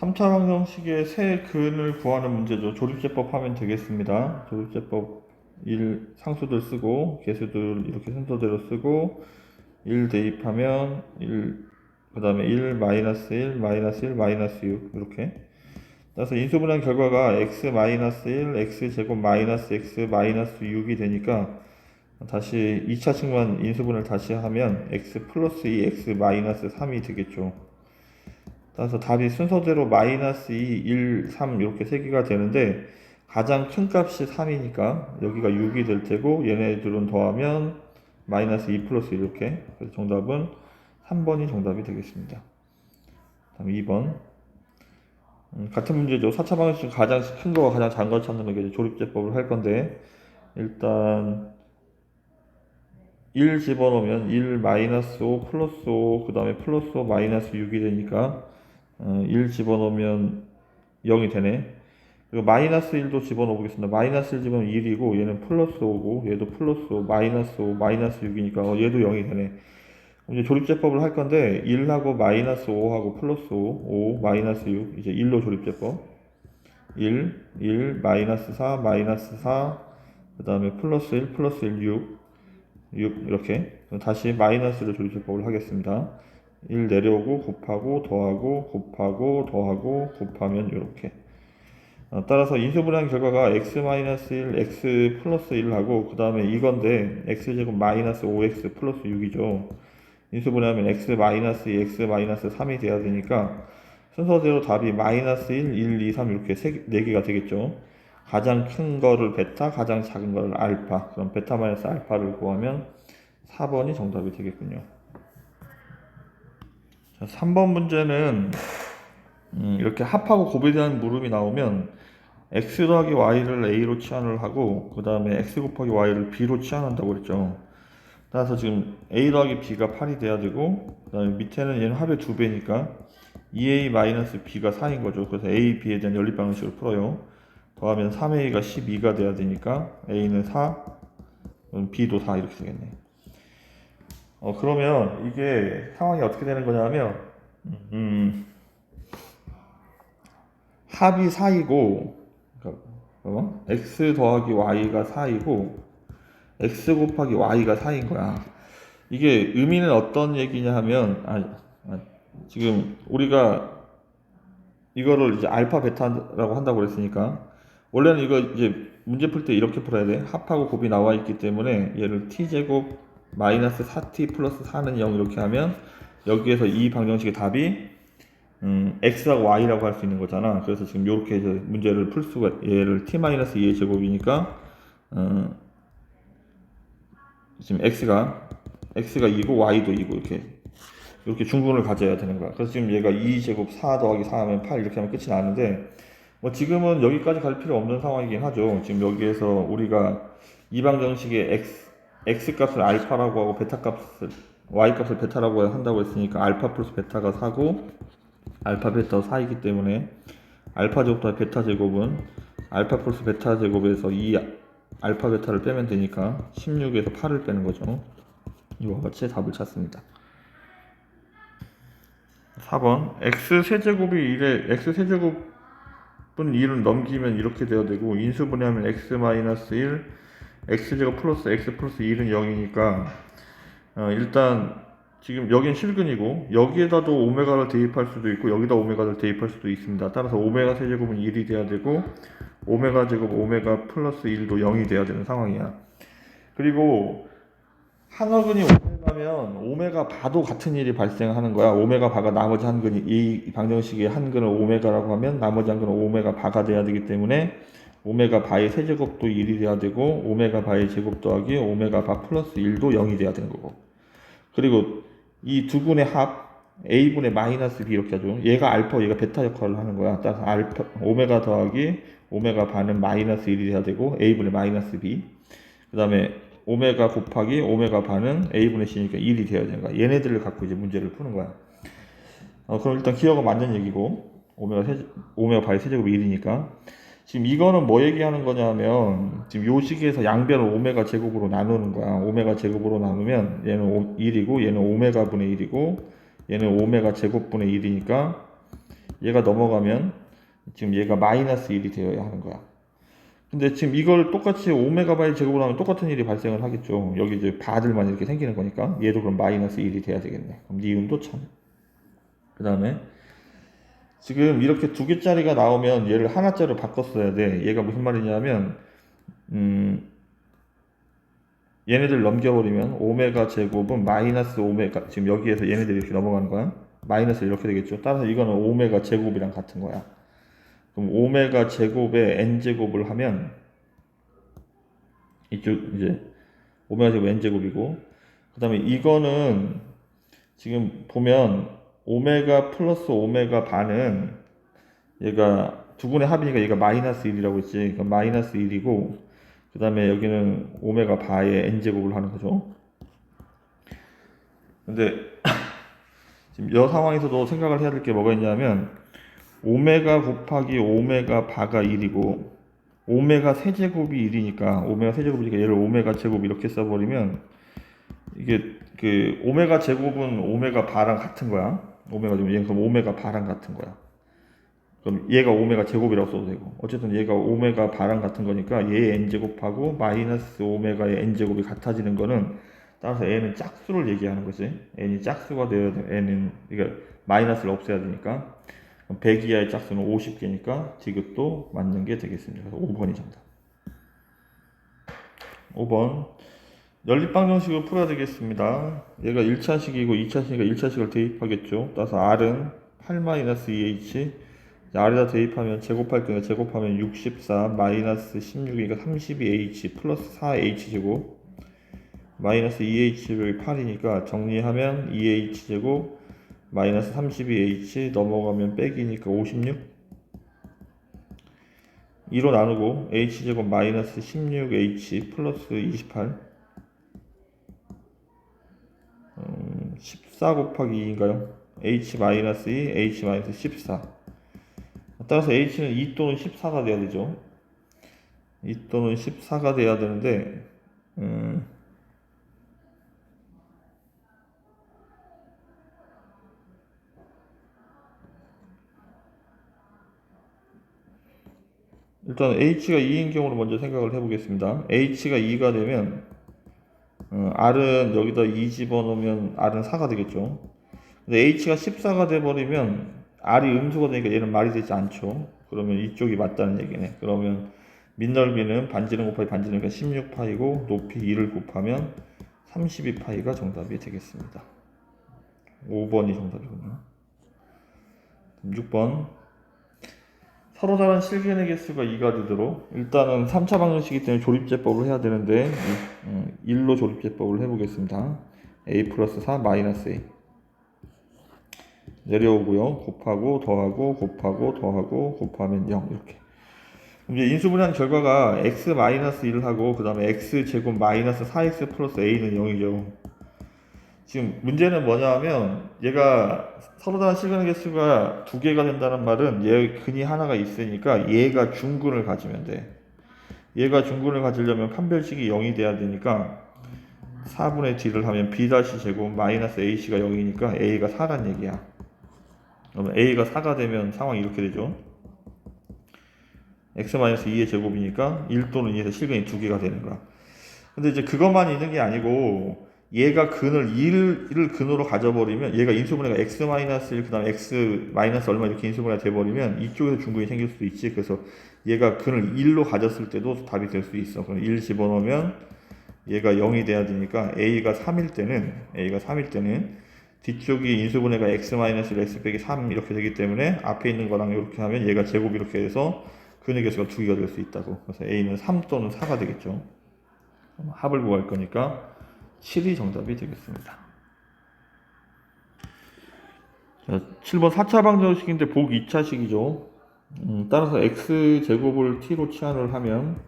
3차 방정식의 세 근을 구하는 문제죠. 조립제법 하면 되겠습니다. 조립제법 1 상수들 쓰고 개수들 이렇게 순서대로 쓰고 1 대입하면 1 그 다음에 1 마이너스 1 마이너스 1 마이너스 6 이렇게 따라서 인수분해 결과가 x 마이너스 1 x 제곱 마이너스 x 마이너스 6이 되니까 다시 2차 측면 인수분해를 다시 하면 x 플러스 2 x 마이너스 3이 되겠죠. 따라서 답이 순서대로 마이너스 2, 1, 3 이렇게 세 개가 되는데 가장 큰 값이 3이니까 여기가 6이 될 테고 얘네들은 더하면 마이너스 2 플러스 이렇게 그래서 정답은 3번이 정답이 되겠습니다. 다음 2번 음, 같은 문제죠. 4차 방정식 가장 큰 거와 가장 작은 걸 찾는 게 조립제법을 할 건데 일단 1 집어넣으면 1 마이너스 5 플러스 5 그 다음에 플러스 5 마이너스 6이 되니까 어, 1 집어넣으면 0이 되네. 그리고 마이너스 1도 집어넣어 보겠습니다. 마이너스 1 집어넣으면 1이고 얘는 플러스 5고 얘도 플러스 5 마이너스 5 마이너스 6이니까 어, 얘도 0이 되네. 이제 조립제법을 할 건데 1하고 마이너스 5하고 플러스 5, 5 마이너스 6 이제 1로 조립제법 1, 1 마이너스 4 마이너스 4 그 다음에 플러스 1 플러스 1 6 6 이렇게 다시 마이너스로 조립제법을 하겠습니다. 1 내려오고 곱하고 더하고 곱하고 더하고 곱하면 이렇게 어, 따라서 인수분해한 결과가 x-1 x 플러스 1 하고 그 다음에 이건데 x제곱 마이너스 5x 플러스 6이죠 인수분해하면 x 마이너스 2 x 마이너스 3이 돼야 되니까 순서대로 답이 마이너스 1, 1, 2, 3 이렇게 세, 4개가 되겠죠 가장 큰 거를 베타, 가장 작은 거를 알파. 그럼 베타 마이너스 알파를 구하면 4번이 정답이 되겠군요. 자, 3번 문제는 음, 이렇게 합하고 곱에 대한 물음이 나오면 x 더하기 y를 a로 치환을 하고 그 다음에 x 곱하기 y를 b로 치환한다고 그랬죠. 따라서 지금 a 더하기 b가 8이 돼야 되고 그 다음에 밑에는 얘는 합의 2배니까 2a 마이너스 b가 4인 거죠. 그래서 a, b에 대한 연립 방식을 풀어요. 더하면 3a가 12가 돼야 되니까 a는 4, 그럼 b도 4 이렇게 되겠네. 어 그러면 이게 상황이 어떻게 되는 거냐면 음, 합이 4이고 어? x 더하기 y가 4이고 x 곱하기 y가 4인 거야. 이게 의미는 어떤 얘기냐 하면 아, 아, 지금 우리가 이거를 이제 알파 베타라고 한다고 그랬으니까 원래는 이거 이제 문제 풀 때 이렇게 풀어야 돼. 합하고 곱이 나와 있기 때문에 얘를 t제곱 마이너스 4t 플러스 4는 0 이렇게 하면 여기에서 이 방정식의 답이 음, x하고 y라고 할 수 있는 거잖아. 그래서 지금 이렇게 이제 문제를 풀 수가 얘를 t 마이너스 2의 제곱이니까 어, 지금 x가 x가 2고 y도 2고 이렇게 이렇게 중분을 가져야 되는 거야. 그래서 지금 얘가 2 제곱 4 더하기 4 하면 8 이렇게 하면 끝이 나는데 뭐 지금은 여기까지 갈 필요 없는 상황이긴 하죠. 지금 여기에서 우리가 이 방정식의 x, x 값을 알파라고 하고 베타 값을 y 값을 베타라고 한다고 했으니까 알파 플러스 베타가 4고 알파 베타 4이기 때문에 알파 제곱 더하기 베타 제곱은 알파 플러스 베타 제곱에서 이 알파 베타를 빼면 되니까 16에서 8을 빼는 거죠. 이와 같이 답을 찾습니다. 4번 x 세제곱이 1에 x 세제곱은 1을 넘기면 이렇게 돼야 되고 인수분해하면 x 마이너스 1 x제곱 플러스 x 플러스 1은 0이니까 어, 일단 지금 여긴 실근이고 여기에다도 오메가를 대입할 수도 있고 여기다 오메가를 대입할 수도 있습니다. 따라서 오메가 세제곱은 1이 돼야 되고 오메가 제곱 오메가 플러스 1도 0이 돼야 되는 상황이야. 그리고 한 어근이 오메가면 오메가 바도 같은 일이 발생하는 거야. 오메가 바가 나머지 한 근이 이 방정식의 한 근을 오메가라고 하면 나머지 한 근은 오메가 바가 돼야 되기 때문에 오메가 바의 세제곱도 1이 돼야 되고 오메가 바의 제곱 더하기 오메가 바 플러스 1도 0이 돼야 되는 거고. 그리고 이 두 분의 합 a분의 마이너스 b 이렇게 하죠. 얘가 알파, 얘가 베타 역할을 하는 거야. 따라서 알파 오메가 더하기 오메가 바는 마이너스 1이 돼야 되고 a분의 마이너스 b. 그 다음에 오메가 곱하기 오메가 반은 a분의 c니까 1이 되어야 되는 거야. 얘네들을 갖고 이제 문제를 푸는 거야. 어, 그럼 일단 기억은 맞는 얘기고 오메가 세 오메가 바의 세제곱이 1이니까 지금 이거는 뭐 얘기하는 거냐면 지금 요 식에서 양변을 오메가 제곱으로 나누는 거야. 오메가 제곱으로 나누면 얘는 1이고 얘는 오메가 분의 1이고 얘는 오메가 제곱분의 1이니까 얘가 넘어가면 지금 얘가 마이너스 1이 되어야 하는 거야. 근데 지금 이걸 똑같이 오메가 바의 제곱을 하면 똑같은 일이 발생을 하겠죠. 여기 이제 바들만 이렇게 생기는 거니까 얘도 그럼 마이너스 1이 돼야 되겠네. 그럼 니은도 참. 그 다음에 지금 이렇게 두 개짜리가 나오면 얘를 하나짜리로 바꿨어야 돼. 얘가 무슨 말이냐면 음 얘네들 넘겨버리면 오메가 제곱은 마이너스 오메가 지금 여기에서 얘네들이 이렇게 넘어가는 거야. 마이너스 이렇게 되겠죠. 따라서 이거는 오메가 제곱이랑 같은 거야. 그럼 오메가 제곱에 n 제곱을 하면 이쪽 이제 오메가 제곱 n 제곱이고 그다음에 이거는 지금 보면 오메가 플러스 오메가 반은 얘가 두 분의 합이니까 얘가 마이너스 1이라고 했지. 그러니까 마이너스 1이고 그 다음에 여기는 오메가 바에 n 제곱을 하는 거죠. 근데 지금 이 상황에서도 생각을 해야 될 게 뭐가 있냐면 오메가 곱하기 오메가 바가 1이고 오메가 세제곱이 1이니까 오메가 세제곱이니까 얘를 오메가 제곱 이렇게 써버리면 이게 그 오메가 제곱은 오메가 바랑 같은 거야. 오메가 얘는 그럼 오메가 바랑 같은 거야. 그럼 얘가 오메가 제곱이라고 써도 되고 어쨌든 얘가 오메가 바랑 같은 거니까 얘의 n 제곱하고 마이너스 오메가의 n 제곱이 같아지는 거는 따라서 n은 짝수를 얘기하는 거지. n이 짝수가 되어야 돼. n은 그러니까 마이너스를 없애야 되니까 100 이하의 짝수는 50개니까 디귿도 맞는 게 되겠습니다. 그래서 5번이 정답. 5번 연립방정식을 풀어야 되겠습니다. 얘가 1차식이고 2차식이니까 1차식을 대입하겠죠. 따라서 R은 8-2H R에다 대입하면 제곱할 거니까 제곱하면 64 마이너스 16이니까 32H 플러스 4H 제곱 마이너스 2H 8이니까 정리하면 2H 제곱 마이너스 32H 넘어가면 빼기니까 56 2로 나누고 H 제곱 마이너스 16H 플러스 28 음, 14 곱하기 2인가요? H 마이너스 2 H 마이너스 14 따라서 H는 2 또는 14가 돼야 되죠 2 또는 14가 돼야 되는데 음, 일단 h가 2인 경우로 먼저 생각을 해보겠습니다. h가 2가 되면 어, r은 여기다 2 집어넣으면 r은 4가 되겠죠. 근데 h가 14가 돼버리면 r이 음수가 되니까 얘는 말이 되지 않죠. 그러면 이쪽이 맞다는 얘기네. 그러면 밑넓이는 반지름 곱하기 반지름이니까 16파이고 높이 2를 곱하면 32파이가 정답이 되겠습니다. 5번이 정답이군요. 6번 서로 다른 실근의 개수가 2가 되도록 일단은 3차 방정식이기 때문에 조립제법을 해야 되는데 1로 조립제법을 해보겠습니다. a 플러스 4 마이너스 a 내려오고요. 곱하고 더하고 곱하고 더하고 곱하면 0 이렇게 이제 인수분해한 결과가 x 마이너스 1을 하고 그 다음에 x 제곱 마이너스 4x 플러스 a는 0이죠. 지금 문제는 뭐냐면 얘가 서로 다른 실근의 개수가 두 개가 된다는 말은 얘 근이 하나가 있으니까 얘가 중근을 가지면 돼. 얘가 중근을 가지려면 판별식이 0이 돼야 되니까 4분의 d를 하면 b 다시 제곱 마이너스 ac가 0이니까 a가 4란 얘기야. 그러면 a가 4가 되면 상황이 이렇게 되죠. x 마이너스 2의 제곱이니까 1 또는 2에서 실근이 두 개가 되는 거야. 근데 이제 그것만 있는 게 아니고 얘가 근을 1을 근으로 가져버리면 얘가 인수분해가 x 마이너스 1 그다음 x 마이너스 얼마 이렇게 인수분해가 돼버리면 이쪽에서 중근이 생길 수도 있지. 그래서 얘가 근을 1로 가졌을 때도 답이 될 수 있어. 그럼 1 집어넣으면 얘가 0이 돼야 되니까 a가 3일 때는 a가 3일 때는 뒤쪽이 인수분해가 x 마이너스 1 x 빼기 3 이렇게 되기 때문에 앞에 있는 거랑 이렇게 하면 얘가 제곱 이렇게 돼서 근의 개수가 두 개가 될 수 있다고. 그래서 a는 3 또는 4가 되겠죠. 합을 구할 거니까 7이 정답이 되겠습니다. 자, 7번 4차 방정식인데 복 2차식이죠. 음, 따라서 x제곱을 t로 치환을 하면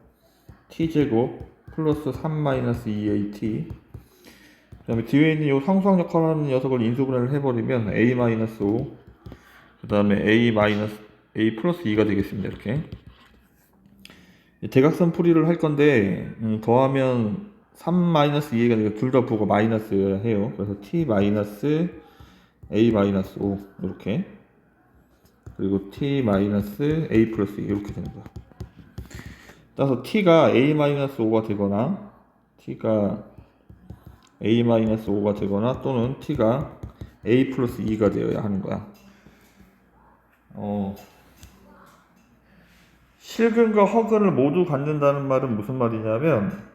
t제곱 플러스 3 2at 그 다음에 뒤에 있는 이 상수항 역할을 하는 녀석을 인수분해를 해버리면 a 5, 그 다음에 a a 플러스 2가 되겠습니다. 이렇게 대각선 풀이를 할 건데 음, 더하면 3-2가 되니까 둘다 부가 마이너스 해요. 그래서 t 마이너스 a 마이너스 5 이렇게. 그리고 t 마이너스 a 플러스 2 이렇게 되는 거야. 따라서 t가 a 마이너스 5가 되거나 t가 a 마이너스 5가 되거나 또는 t가 a 플러스 2가 되어야 하는 거야. 어, 실근과 허근을 모두 갖는다는 말은 무슨 말이냐면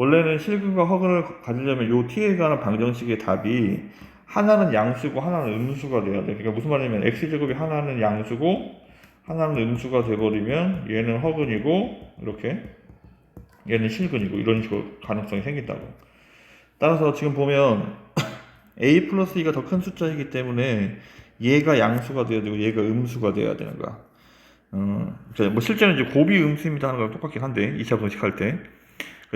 원래는 실근과 허근을 가지려면 요 t에 관한 방정식의 답이 하나는 양수고 하나는 음수가 돼야 돼. 그러니까 무슨 말이냐면 x제곱이 하나는 양수고 하나는 음수가 돼버리면 얘는 허근이고 이렇게 얘는 실근이고 이런 식으로 가능성이 생긴다고. 따라서 지금 보면 a 플러스 2가 더 큰 숫자이기 때문에 얘가 양수가 돼야 되고 얘가 음수가 돼야 되는 거야. 어, 자, 뭐 실제는 이제 곱이 음수입니다 하는 거랑 똑같긴 한데 2차 분식 할 때.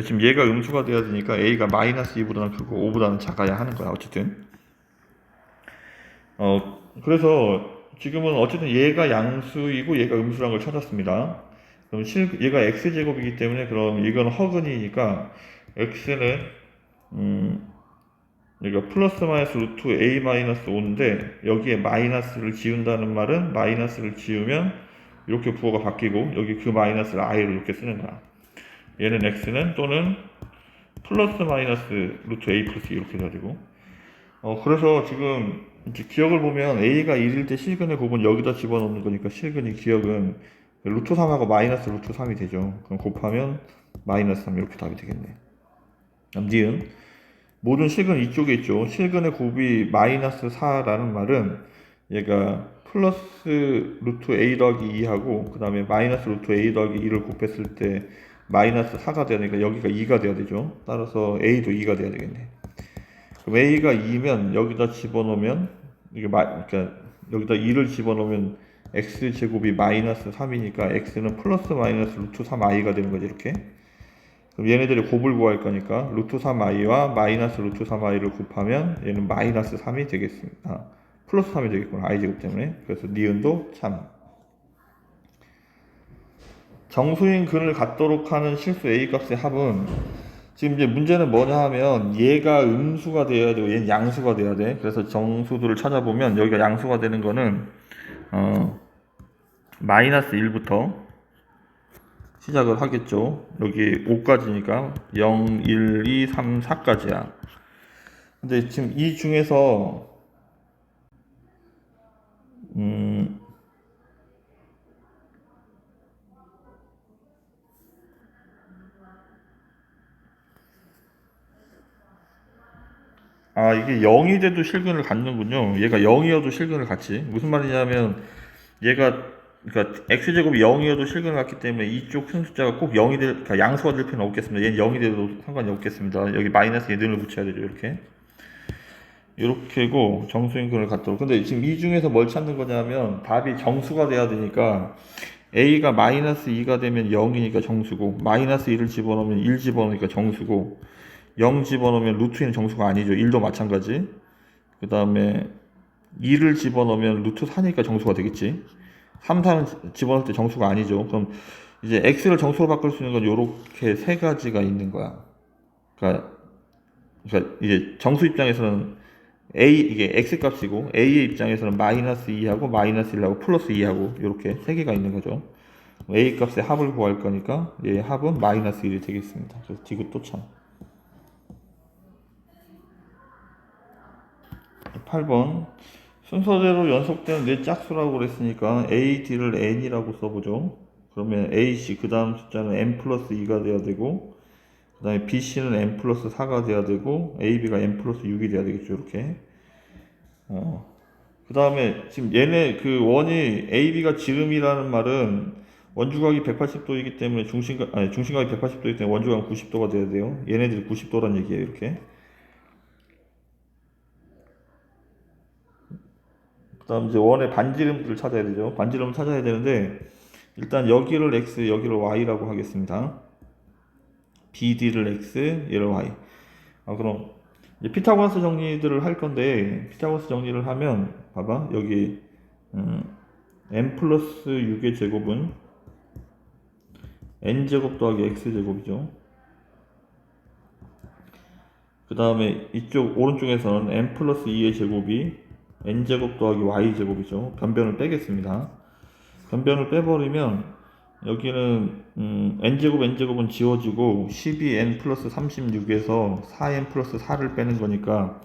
지금 얘가 음수가 돼야 되니까 a가 마이너스 2보다는 크고 5보다는 작아야 하는 거야 어쨌든. 어 그래서 지금은 어쨌든 얘가 양수이고 얘가 음수란 걸 찾았습니다. 그럼 실 얘가 x 제곱이기 때문에 그럼 이건 허근이니까 x는 음 여기가 플러스 마이너스 루트 a 마이너스 5인데 여기에 마이너스를 지운다는 말은 마이너스를 지우면 이렇게 부호가 바뀌고 여기 그 마이너스를 i를 이렇게 쓰는 거야. 얘는 x는 또는 플러스 마이너스 루트 a 플러스 이렇게 돼야 되고 어 그래서 지금 이제 기억을 보면 a가 1일 때 실근의 곱은 여기다 집어넣는 거니까 실근이 기억은 루트 3하고 마이너스 루트 3이 되죠. 그럼 곱하면 마이너스 3 이렇게 답이 되겠네. 니은 모든 실근 이쪽에 있죠. 실근의 곱이 마이너스 4라는 말은 얘가 플러스 루트 a 더하기 2하고 그 다음에 마이너스 루트 a 더하기 2를 곱했을 때 마이너스 4가 되니까 여기가 2가 돼야 되죠. 따라서 a도 2가 돼야 되겠네. 그럼 a가 2면 여기다 집어넣으면 이게 마, 그러니까 여기다 2를 집어넣으면 x 제곱이 마이너스 3이니까 x는 플러스 마이너스 루트 3i가 되는 거지 이렇게. 그럼 얘네들이 곱을 구할 거니까 루트 3i와 마이너스 루트 3i를 곱하면 얘는 마이너스 3이 되겠습니다. 아, 플러스 3이 되겠구나 i 제곱 때문에. 그래서 니은도 참. 정수인 근을 갖도록 하는 실수 a 값의 합은 지금 이제 문제는 뭐냐 하면 얘가 음수가 되어야 되고 얘는 양수가 돼야 돼. 그래서 정수들을 찾아보면 여기가 양수가 되는 거는 어 마이너스 1부터 시작을 하겠죠. 여기 5까지니까 0, 1, 2, 3, 4까지야. 근데 지금 이 중에서 음 아, 이게 0이 돼도 실근을 갖는군요. 얘가 0이어도 실근을 갖지. 무슨 말이냐면, 얘가, 그러니까 x제곱이 0이어도 실근을 갖기 때문에 이쪽 큰 숫자가 꼭 0이 될, 그러니까 양수가 될 필요는 없겠습니다. 얘는 0이 돼도 상관이 없겠습니다. 여기 마이너스 예든을 붙여야 되죠, 이렇게. 이렇게고, 정수인근을 갖도록. 근데 지금 이 중에서 뭘 찾는 거냐면, 답이 정수가 돼야 되니까, a가 마이너스 2가 되면 0이니까 정수고, 마이너스 2를 집어넣으면 1 집어넣으니까 정수고, 0 집어넣으면 루트 2는 정수가 아니죠. 1도 마찬가지. 그 다음에 2를 집어넣으면 루트 4니까 정수가 되겠지. 3, 4는 집어넣을 때 정수가 아니죠. 그럼 이제 x를 정수로 바꿀 수 있는 건 이렇게 세 가지가 있는 거야. 그러니까, 그러니까 이제 정수 입장에서는 a 이게 x 값이고 a의 입장에서는 마이너스 2하고 마이너스 1하고 플러스 2하고 이렇게 세 개가 있는 거죠. a 값의 합을 구할 거니까 얘 합은 마이너스 1이 되겠습니다. 그래서 디귿 또 참. 8번 순서대로 연속되는 네 짝수라고 그랬으니까 A, D를 N이라고 써보죠. 그러면 A, C 그 다음 숫자는 N 플러스 2가 돼야 되고 그 다음에 B, C는 N 플러스 4가 돼야 되고 A, B가 N 플러스 6이 돼야 되겠죠. 이렇게 어. 그 다음에 지금 얘네 그 원이 A, B가 지름이라는 말은 원주각이 180도이기 때문에 중심각 아니 중심각이 180도이기 때문에 원주각은 90도가 돼야 돼요. 얘네들이 90도란 얘기예요. 이렇게 그 다음 이제 원의 반지름들을 찾아야 되죠. 반지름을 찾아야 되는데 일단 여기를 x, 여기를 y라고 하겠습니다. BD를 x, 얘를 y. 아 그럼 피타고라스 정리들을 할 건데 피타고라스 정리를 하면 봐봐 여기 음, n 플러스 6의 제곱은 n 제곱 더하기 x 제곱이죠. 그 다음에 이쪽 오른쪽에서는 n 플러스 2의 제곱이 n제곱 더하기 y제곱이죠. 변변을 빼겠습니다. 변변을 빼버리면 여기는 음, n제곱 n제곱은 지워지고 12n 플러스 36에서 4n 플러스 4를 빼는 거니까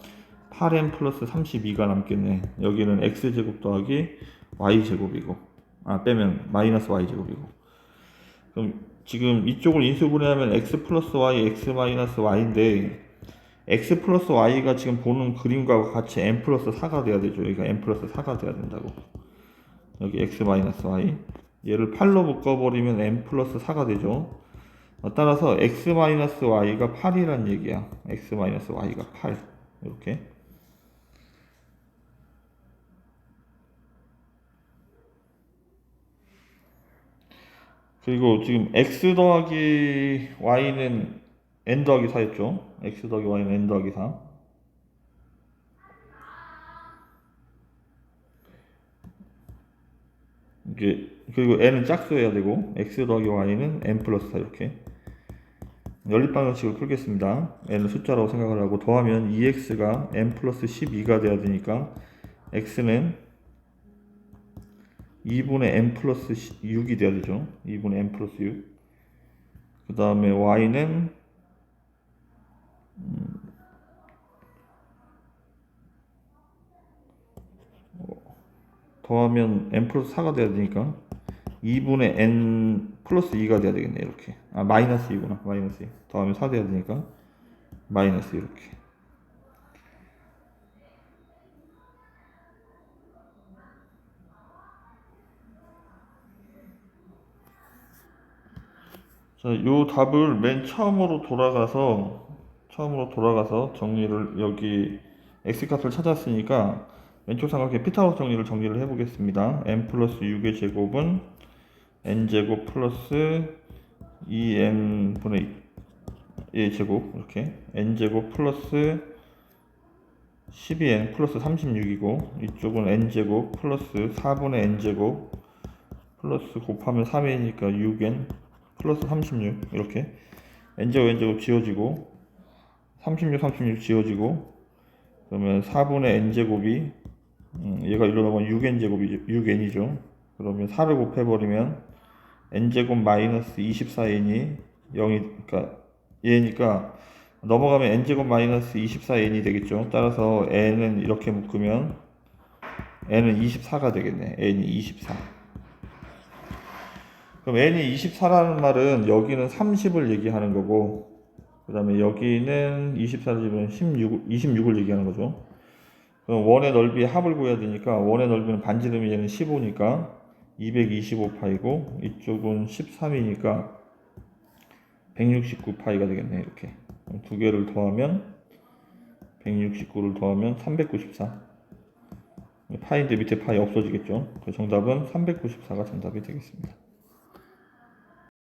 8n 플러스 32가 남겠네. 여기는 x제곱 더하기 y제곱이고 아 빼면 마이너스 y제곱이고 그럼 지금 이쪽을 인수분해하면 x 플러스 y, x 마이너스 y인데 x 플러스 y가 지금 보는 그림과 같이 n 플러스 4가 돼야 되죠. 여기가 n 플러스 4가 돼야 된다고. 여기 x 마이너스 y. 얘를 8로 묶어버리면 n 플러스 4가 되죠. 어, 따라서 x 마이너스 y가 8이란 얘기야. x 마이너스 y가 8. 이렇게. 그리고 지금 x 더하기 y는 n 더하기 4였죠. x 더하기 y는 n 더하기 4. 이게 그리고 n은 짝수해야 되고 x 더하기 y는 n 플러스 4 이렇게 연립방정식을 풀겠습니다. n을 숫자라고 생각을 하고 더하면 2x가 n 플러스 12가 돼야 되니까 x는 2분의 n 플러스 6이 돼야 되죠. 2분의 n 플러스 6. 그 다음에 y는 더하면 n 플러스 4가 돼야 되니까 2분의 n 플러스 2가 돼야 되겠네 이렇게. 아 마이너스 2구나 마이너스 2 더하면 4 돼야 되니까 마이너스 이렇게. 자, 요 답을 맨 처음으로 돌아가서 처음으로 돌아가서 정리를 여기 x 값을 찾았으니까 왼쪽 삼각형 피타고라스 정리를 정리를 해보겠습니다. n 플러스 6의 제곱은 n 제곱 플러스 2n 분의 1 제곱 이렇게 n 제곱 플러스 12n 플러스 36이고 이쪽은 n 제곱 플러스 4분의 n 제곱 플러스 곱하면 3n이니까 6n 플러스 36 이렇게 n제곱 n제곱 지워지고 36 36 지워지고 그러면 4분의 n제곱이 음, 얘가 일로 나가면 6n제곱이죠 6n이죠. 그러면 4를 곱해버리면 n제곱 마이너스 24n이 0이 그러니까 얘니까 넘어가면 n제곱 마이너스 24n이 되겠죠. 따라서 n은 이렇게 묶으면 n은 24가 되겠네. n이 24 그럼 n이 24라는 말은 여기는 30을 얘기하는 거고 그 다음에 여기는 24를 집으면 16, 26을 얘기하는 거죠. 원의 넓이의 합을 구해야 되니까 원의 넓이는 반지름이 얘는 15니까 225파이고 이쪽은 13이니까 169파이가 되겠네 이렇게 두 개를 더하면 169를 더하면 394 파인데 밑에 파이 없어지겠죠. 그 정답은 394가 정답이 되겠습니다.